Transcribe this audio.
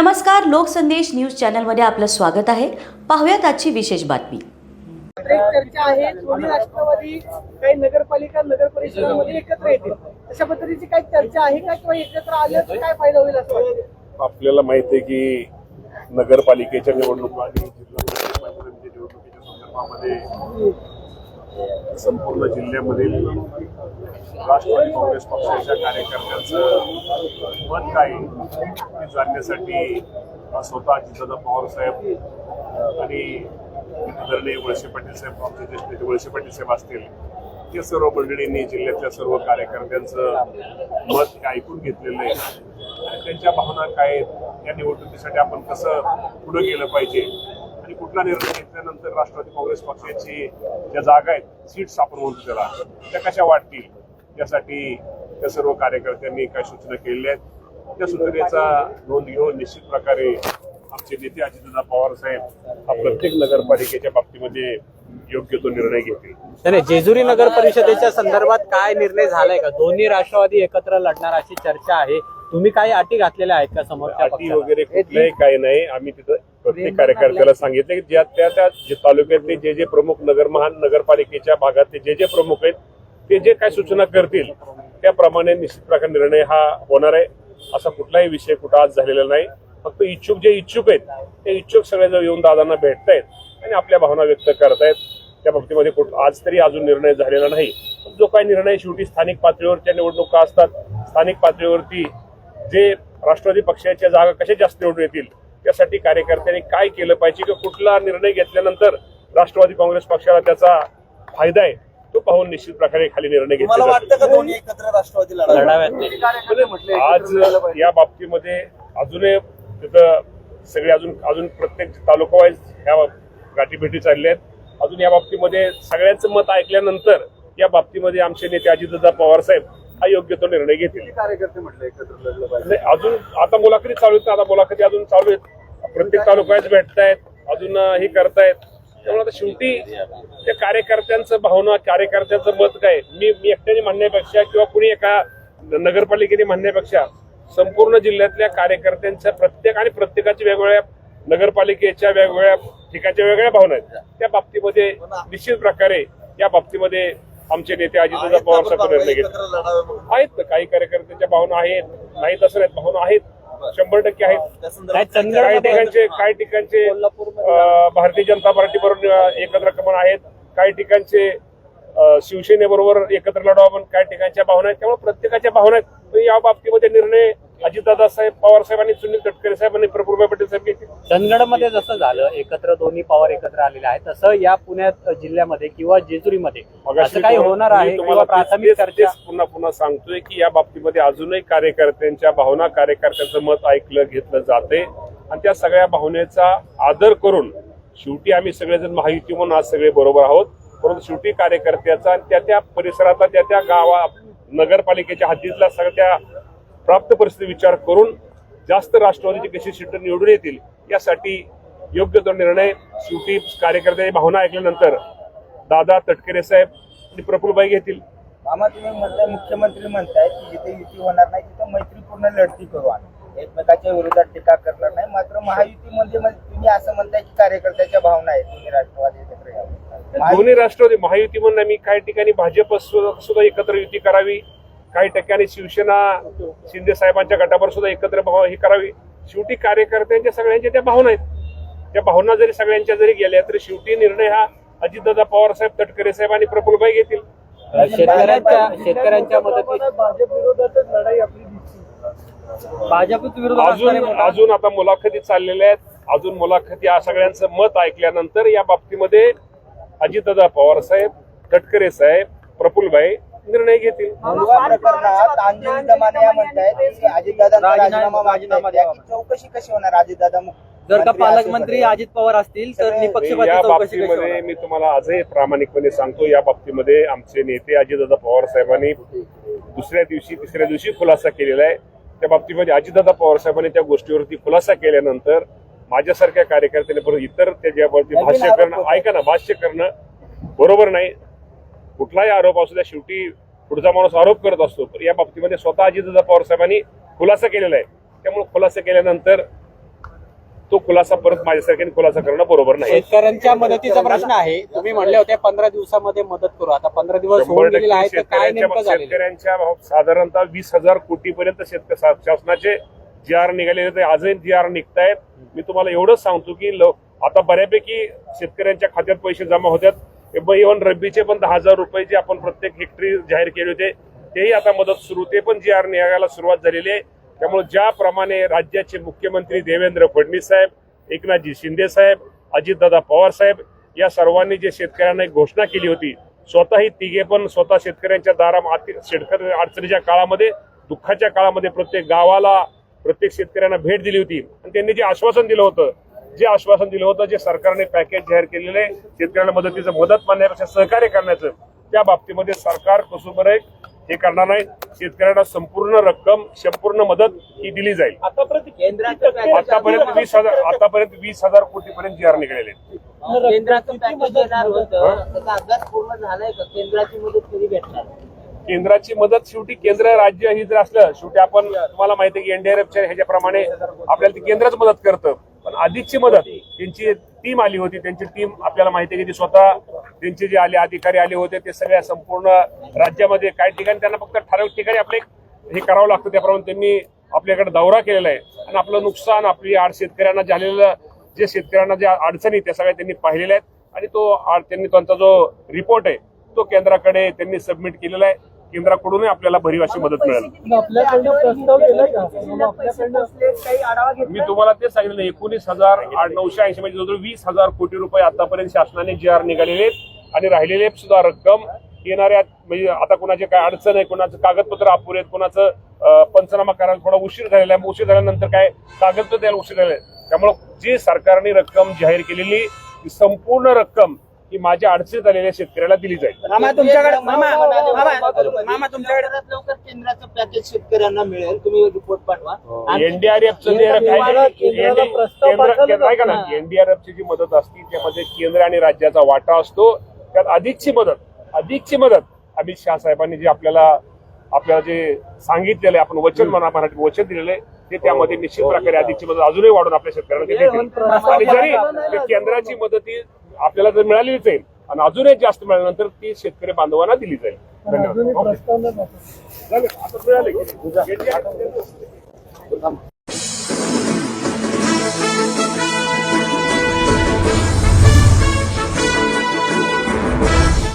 नमस्कार लोकसंदेश न्यूज चॅनलमध्ये आपलं स्वागत आहे. पाहुयात आजची विशेष बातमी. चर्चा आहे. दोन्ही राष्ट्रवादी काही नगरपालिका नगर परिषदामध्ये एकत्र येतील. अशा पद्धतीची काही चर्चा आहे का किंवा एकत्र आलं तर काय फायदा होईल असं वाटतं? आपल्याला माहीत आहे की नगरपालिकेच्या निवडणुका आणि जिल्हा परिषदेच्या निवडणुकीच्या संदर्भामध्ये संपूर्ण जिल्ह्यामधील राष्ट्रवादी काँग्रेस पक्षाच्या कार्यकर्त्यांचं मत काय आहे हे जाणण्यासाठी स्वतः अजितदादा पवार साहेब आणि आदरणीय वळसे पाटील साहेब आमचे ज्येष्ठ नेते वळसे पाटील साहेब असतील या सर्व मंडळींनी जिल्ह्यातल्या सर्व कार्यकर्त्यांचं मत हे ऐकून घेतलेलं आहे. आणि त्यांच्या भावना काय आहेत? या निवडणुकीसाठी आपण कसं पुढे गेलं पाहिजे? कुठला निर्णय घेतल्यानंतर राष्ट्रवादी काँग्रेस पक्षाची ज्या जागा आहेत सीट्स आपण म्हणतो त्याला त्या कशा वाटतील? यासाठी त्या सर्व कार्यकर्त्यांनी काय सूचना केलेल्या आहेत? त्या सूचनेचा नोंद घेऊन निश्चित प्रकारे आमचे नेते अजितदादा पवार साहेब हा प्रत्येक नगरपालिकेच्या बाबतीमध्ये योग्य तो निर्णय घेतील. नाही जेजुरी नगर परिषदेच्या संदर्भात काय निर्णय झालाय का? दोन्ही राष्ट्रवादी एकत्र लढणार अशी चर्चा आहे. तुम्ही काही अटी घातलेल्या आहेत का समोरच्या अटी? वगैरे कुठलंही काही नाही. आम्ही तिथं प्रत्येक कार्यकर्त्याला सांगितलं की ज्या त्या त्या तालुक्यातले जे जे प्रमुख नगर महान नगरपालिकेच्या भागातले जे जे प्रमुख आहेत ते जे काय सूचना करतील त्याप्रमाणे निश्चित प्रकारे निर्णय हा होणार आहे. असा कुठलाही विषय कुठं आज झालेला नाही. फक्त इच्छुक जे इच्छुक आहेत ते इच्छुक सगळेजण येऊन दादांना भेटतायत आणि आपल्या भावना व्यक्त करतायत. त्या बाबतीमध्ये कुठ आज तरी अजून निर्णय झालेला नाही. जो काही निर्णय शेवटी स्थानिक पातळीवरच्या निवडणुका असतात. स्थानिक पातळीवरती जे राष्ट्रवादी पक्षाच्या जागा कशा जास्त निवडून येतील त्यासाठी कार्यकर्त्यांनी काय केलं पाहिजे किंवा कुठला निर्णय घेतल्यानंतर राष्ट्रवादी काँग्रेस पक्षाला त्याचा फायदा आहे तो पाहून निश्चित प्रकारे खाली निर्णय घेतले मला वाटतं जातील. का दोन्ही एकत्र राष्ट्रवादी लढावी लढाव्यात नाही. आज या बाबतीमध्ये अजूनही तिथं सगळे अजून अजून प्रत्येक तालुका वाईज ह्या गाठीभेटी चालल्या आहेत अजून या बाबतीमध्ये सगळ्यांचं मत ऐकल्यानंतर या बाबतीमध्ये आमचे नेते अजितदादा पवार साहेब हा योग्य तो निर्णय घेतील. कार्यकर्ते म्हटलं एकत्र लढलं पाहिजे? नाही अजून आता मुलाखती चालू आहेत ना, आता मुलाखती अजून चालू आहेत. प्रत्येक तालुक्यात भेटतायत अजून हे करतायत. त्यामुळे आता शेवटी त्या कार्यकर्त्यांचं भावना कार्यकर्त्यांचं मत काय? मी मी एकट्याने म्हणण्यापेक्षा किंवा कुणी एका नगरपालिकेने म्हणण्यापेक्षा संपूर्ण जिल्ह्यातल्या कार्यकर्त्यांच्या प्रत्येक आणि प्रत्येकाच्या वेगवेगळ्या नगरपालिकेच्या वेगवेगळ्या ठिकाणच्या वेगळ्या भावना आहेत. त्या बाबतीमध्ये निश्चित प्रकारे या बाबतीमध्ये आमचे नेते अजितदादा पवार साहेब निर्णय घेतील म्हणून. आहेत ना काही कार्यकर्त्यांच्या भावना आहेत नाहीत असं नाहीत भावना आहेत. शंभर टक्के आहेत. काही ठिकाणचे काही ठिकाणचे भारतीय जनता पार्टी बरोबर एकत्र कमन आहेत. काही ठिकाणचे शिवसेनेबरोबर एकत्र लढावं पण काही ठिकाणच्या भावना आहेत. त्यामुळे प्रत्येकाच्या भावना आहेत. या बाबतीमध्ये निर्णय अजितदादा साहेब पवार साहेबांनी सुनील तटकरे साहेबांनी प्रफुल्ल पटेल साहेब घेतील चंदगडमध्ये जसं झालं एकत्र दोन्ही पॉवर एकत्र आलेले आहेत तसं या पुण्यात जिल्ह्यामध्ये किंवा जेजुरीमध्ये असं काही होणार आहे तुम्हाला प्राथमिक तेच- चर्चा? तेच पुन्हा पुन्हा सांगतोय की या बाबतीमध्ये अजूनही कार्यकर्त्यांच्या भावना कार्यकर्त्यांचं मत ऐकलं घेतलं जाते. आणि त्या सगळ्या भावनेचा आदर करून शेवटी आम्ही सगळेजण महायुती म्हणून आज सगळे बरोबर आहोत. परंतु शेवटी कार्यकर्त्याचा आणि त्या त्या परिसरातला त्या त्या गावा नगरपालिकेच्या हद्दीतला सगळ्या त्या प्राप्त परिस्थिती विचार करून जास्त राष्ट्रवादीचे कशी सीट निवडून येतील यासाठी योग्य तो निर्णय शेवटी कार्यकर्त्यांची भावना ऐकल्यानंतर दादा तटकरे साहेब आणि प्रफुल्लबाई घेतील. मामा तुम्ही म्हणताय मुख्यमंत्री म्हणताय की जिथे युती होणार नाही तिथे मैत्रीपूर्ण लढती करू आम्ही. एकमेकाच्या विरोधात टीका करणार नाही मात्र महायुतीमध्ये मग तुम्ही असं म्हणताय की कार्यकर्त्याच्या भावना आहेत तुम्ही राष्ट्रवादी एकत्र दोन्ही राष्ट्रवादी महायुती म्हणून आम्ही काही ठिकाणी भाजप सुद्धा एकत्र युती करावी काही ठिकाणी शिवसेना शिंदे साहेबांच्या गटावर सुद्धा एकत्र भाव ही करावी. शेवटी कार्यकर्त्यांच्या सगळ्यांच्या त्या भावना आहेत. त्या भावना जरी सगळ्यांच्या जरी गेल्या तरी शेवटी निर्णय हा अजितदादा पवार साहेब तटकरे साहेब आणि प्रफुल्लबाई घेतील. शेतकऱ्यांच्या शेतकऱ्यांच्या मदतीत अजून अजून आता मुलाखती चाललेल्या आहेत. अजून मुलाखती या सगळ्यांचं मत ऐकल्यानंतर या बाबतीमध्ये अजितदादा पवार साहेब तटकरे साहेब प्रफुल्लबाई निर्णय घेतील मुलगा प्रकरणात अंजली दमाने या म्हणतायत की अजितदादांचा राजीनामा मागतायत. याची चौकशी कशी होणार अजितदादा मुख्य- जर का मंत्री पालकमंत्री. अजित पवार असतील तर सगळे- निपक्षपाती या चौकशी कशी बाबतीमध्ये होणार? मी तुम्हाला आजही प्रामाणिकपणे सांगतो या बाबतीमध्ये आमचे नेते अजितदादा पवार साहेबांनी दुसऱ्या दिवशी तिसऱ्या दिवशी खुलासा केलेला आहे त्या बाबतीमध्ये अजितदादा पवार साहेबांनी त्या गोष्टीवरती खुलासा केल्यानंतर माझ्यासारख्या कार्यकर्त्यांनी परत इतर त्याच्यावरती भाष्य करणं. ऐका ना भाष्य करणं बरोबर नाही कुठलाही आरोप असू द्या शेवटी पुढचा माणूस आरोप करत असतो. तर या बाबतीमध्ये स्वतः अजितदादा पवार साहेबांनी खुलासा केलेला आहे. त्यामुळे खुलासा केल्यानंतर तो खुलासा परत माझ्यासारख्याने खुलासा करणं बरोबर नाही. शेतकऱ्यांच्या मदतीचा प्रश्न आहे. तुम्ही म्हणले होते पंधरा दिवसामध्ये मदत करू. आता पंधरा दिवस शेतकऱ्यांच्या साधारणतः वीस हजार कोटी पर्यंत शेतक शासनाचे जी आर निघालेले आहेत, आजही जी आर निघतायत. मी तुम्हाला एवढंच सांगतो की आता बऱ्यापैकी शेतकऱ्यांच्या खात्यात पैसे जमा होतात इव्हन रब्बीचे पण दहा हजार रुपये जे आपण प्रत्येक हेक्टरी जाहीर केले होते तेही आता मदत सुरू ते पण जी आर निघायला सुरुवात झालेली आहे. त्यामुळे ज्याप्रमाणे राज्याचे मुख्यमंत्री देवेंद्र फडणवीस साहेब एकनाथजी शिंदे साहेब अजितदादा पवार साहेब या सर्वांनी जे शेतकऱ्यांना एक घोषणा केली होती स्वतः ही तिघे पण स्वतः शेतकऱ्यांच्या दारा शेतकरी अडचणीच्या काळामध्ये दुःखाच्या काळामध्ये प्रत्येक गावाला प्रत्येक शेतकऱ्यांना भेट दिली होती. आणि त्यांनी जे आश्वासन दिलं होतं जे आश्वासन दिलं होतं जे सरकारने पॅकेज जाहीर केलेलं आहे शेतकऱ्यांना मदतीचं मदत मानण्यापेक्षा सहकार्य करण्याचं त्या बाबतीमध्ये सरकार कसोबर हे करणार नाही. शेतकऱ्यांना संपूर्ण रक्कम संपूर्ण मदत ही दिली जाईल. आतापर्यंत केंद्राचं पॅकेज आतापर्यंत वीस हजार आतापर्यंत वीस हजार कोटी पर्यंत जी आर निघालेले आहेत. केंद्राचं पॅकेज येणार होतं. त्याचा अभ्यास पूर्ण झालाय का? केंद्राची मदत कधी भेटणार? केंद्राची मदत शेवटी केंद्र राज्य ही जर असलं शेवटी आपण तुम्हाला माहिती आहे की एनडीआरएफच्या ह्याच्याप्रमाणे आपल्याला ती केंद्रच मदत करतं. पण आधीची मदत त्यांची टीम आली होती त्यांची टीम आपल्याला माहिती आहे की ती स्वतः त्यांचे जे आले अधिकारी आले होते ते सगळ्या संपूर्ण राज्यामध्ये काही ठिकाणी त्यांना फक्त ठराविक ठिकाणी आपले हे करावं लागतं त्याप्रमाणे त्यांनी आपल्याकडे दौरा केलेला आहे. आणि आपलं नुकसान आपली आड शेतकऱ्यांना झालेलं जे शेतकऱ्यांना ज्या अडचणी त्या सगळ्या त्यांनी पाहिलेल्या आहेत. आणि तो त्यांनी त्यांचा जो रिपोर्ट आहे तो केंद्राकडे त्यांनी सबमिट केलेला आहे. केंद्राकडूनही आपल्याला भरीव अशी मदत मिळेल. मी तुम्हाला तेच सांगितलं एकोणीस हजार आठ नऊशे ऐंशी म्हणजे जवळजवळ वीस हजार कोटी रुपये आतापर्यंत शासनाने जी आर निघालेले आहेत आणि राहिलेले सुद्धा रक्कम. येणाऱ्या म्हणजे आता कोणाचे काय अडचण आहे कोणाचं कागदपत्र अपुरे आहेत कोणाचं पंचनामा करायला थोडा उशीर झालेला आहे. उशीर झाल्यानंतर काय कागदपत्र द्यायला उशीर झाले त्यामुळे जी सरकारने रक्कम जाहीर केलेली ती संपूर्ण रक्कम ही माझ्या अडचणीत आलेल्या शेतकऱ्याला दिली जाईल. मामा तुमच्याकडे मामा मामा तुमच्याकडे लवकर केंद्राचं पॅकेज शेतकऱ्यांना मिळेल. तुम्ही रिपोर्ट पाठवा. एनडीआरएफचं जे ऐका ना एनडीआरएफची जी मदत असते त्यामध्ये केंद्र आणि राज्याचा वाटा असतो. त्यात अधिकची मदत अधिकची मदत अमित शहा साहेबांनी जे आपल्याला आपल्याला जे सांगितलेलं आहे आपण वचन म्हणा मराठी वचन दिलेलं आहे ते त्यामध्ये निश्चित प्रकारे अधिकची मदत अजूनही वाढून आपल्या शेतकऱ्यांना केंद्राची मदत ही आपल्याला जर मिळालीच आहे आणि अजूनही जास्त मिळाल्यानंतर ती शेतकरी बांधवांना दिली जाईल. धन्यवाद. आता मिळाले?